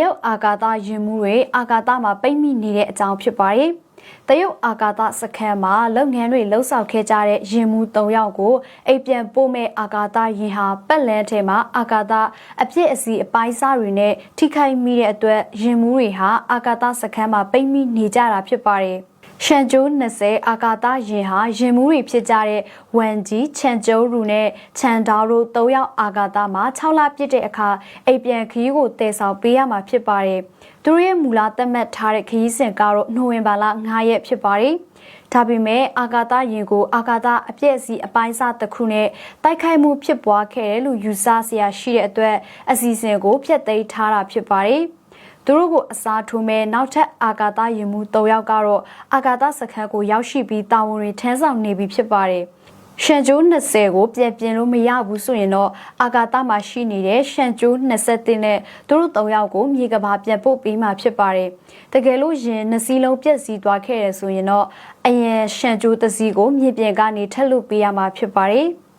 ရုတ်အာကာသယာဉ်မှုတွေအာကာသမှာပိတ်မိနေတဲ့အကြောင်းဖြစ်ပါတယ်။တရုတ်အာကာသစခန်းမှာလုပ်ငန်းတွေလှုပ်ဆောင်ခဲ့ကြတဲ့ယာဉ်မှု၃ယောက်ကိုအိမ်ပြန်ပို့မဲ့အာကာသယာဉ်ဟာပတ်လန်းထဲမှာအာကာသအပြစ်အစီအပိုင်းစားတွေနဲ့ထိခိုက်မိတဲ့အတွက်ယာဉ်မှုတွေဟာအာကာသစခန်းမှာပိတ်မိနေကြတာဖြစ်ပါတယ်။ ရှန်ကျိုး20အာကာသယာဉ်ဟာရင်မှုတွေဖြစ်ကြတဲ့ဝမ်ဂျီချန်ကျိုးရူနဲ့ချန်ဒေါတို့၃ယောက်အာကာသမှာ6လပြည့်တဲ့အခါအိမ်ပြန်ခရီးကိုတည်ဆောင်ပေးရမှာဖြစ်ပါတယ်။သူတို့ရဲ့မူလသတ်မှတ်ထားတဲ့ခရီးစဉ်ကတော့နိုဝင်ဘာလ9ရက်ဖြစ်ပါတယ်။ဒါပေမဲ့အာကာသယာဉ်ကိုအာကာသအပြည့်အစည်အပိုင်းစားတစ်ခုနဲ့တိုက်ခိုက်မှုဖြစ်ပွားခဲ့တယ်လို့ယူဆစရာရှိတဲ့အတွက်အစီအစဉ်ကိုဖျက်သိမ်းထားတာဖြစ်ပါတယ်။ သူတို့ကိုအစားထိုးမဲ့နောက်ထပ်အာကာသယာဉ်မှု၃ယောက်ကတော့အာကာသစခန်းကိုရောက်ရှိပြီးတာဝန်တွေထမ်းဆောင်နေပြီဖြစ်ပါတယ်။ရှန်ကျိုး20ကိုပြန်ပြင်လို့မရဘူးဆိုရင်တော့အာကာသမှာရှိနေတဲ့ရှန်ကျိုး20နဲ့သူတို့၃ယောက်ကိုမြေကဘာပြန်ပို့ပေးမှာဖြစ်ပါတယ်။တကယ်လို့ရင်နှစီလုံးပြက်စီးသွားခဲ့ရဆိုရင်တော့အရင်ရှန်ကျိုးတစ်စီးကိုမြေပြင်ကနေထက်လို့ပေးရမှာဖြစ်ပါတယ်။